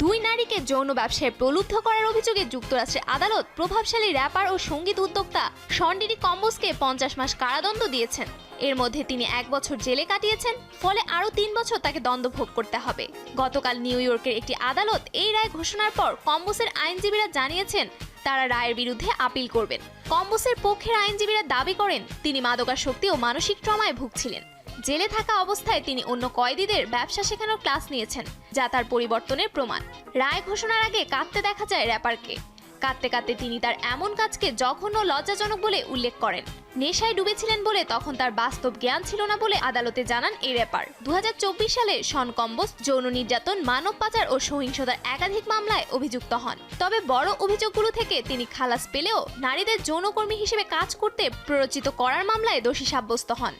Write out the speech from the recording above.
দুই নারীকে যৌন ব্যবসায় প্রলুব্ধ করার অভিযোগে যুক্তরাষ্ট্রের আদালত প্রভাবশালী র্যাপার ও সংগীত উদ্যোক্তা শন্ডিরি কম্বোসকে পঞ্চাশ মাস কারাদণ্ড দিয়েছেন। এর মধ্যে তিনি এক বছর জেলে কাটিয়েছেন, ফলে আরও তিন বছর তাকে দণ্ড ভোগ করতে হবে। গতকাল নিউ ইয়র্কের একটি আদালত এই রায় ঘোষণার পর কম্বোসের আইনজীবীরা জানিয়েছেন, তারা রায়ের বিরুদ্ধে আপিল করবেন। কম্বোসের পক্ষের আইনজীবীরা দাবি করেন, তিনি মাদকাসক্তি ও মানসিক ট্রমায় ভুগছিলেন। জেলে থাকা অবস্থায় তিনি অন্য কয়েদিদের ব্যবসা শেখানোর ক্লাস নিয়েছেন, যা তার পরিবর্তনের প্রমাণ। রায় ঘোষণার আগে কাঁদতে দেখা যায় র্যাপারকে। কাঁদতে কাঁদতে তিনি তার এমন কাজকে জঘন্য লজ্জাজনক বলে উল্লেখ করেন। নেশায় ডুবেছিলেন বলে তখন তার বাস্তব জ্ঞান ছিল না বলে আদালতে জানান এই র্যাপার। দু হাজার চব্বিশ সালে শন কম্বোস যৌন নির্যাতন, মানব পাচার ও সহিংসতার একাধিক মামলায় অভিযুক্ত হন। তবে বড় অভিযোগগুলো থেকে তিনি খালাস পেলেও নারীদের যৌনকর্মী হিসেবে কাজ করতে প্ররোচিত করার মামলায় দোষী সাব্যস্ত হন।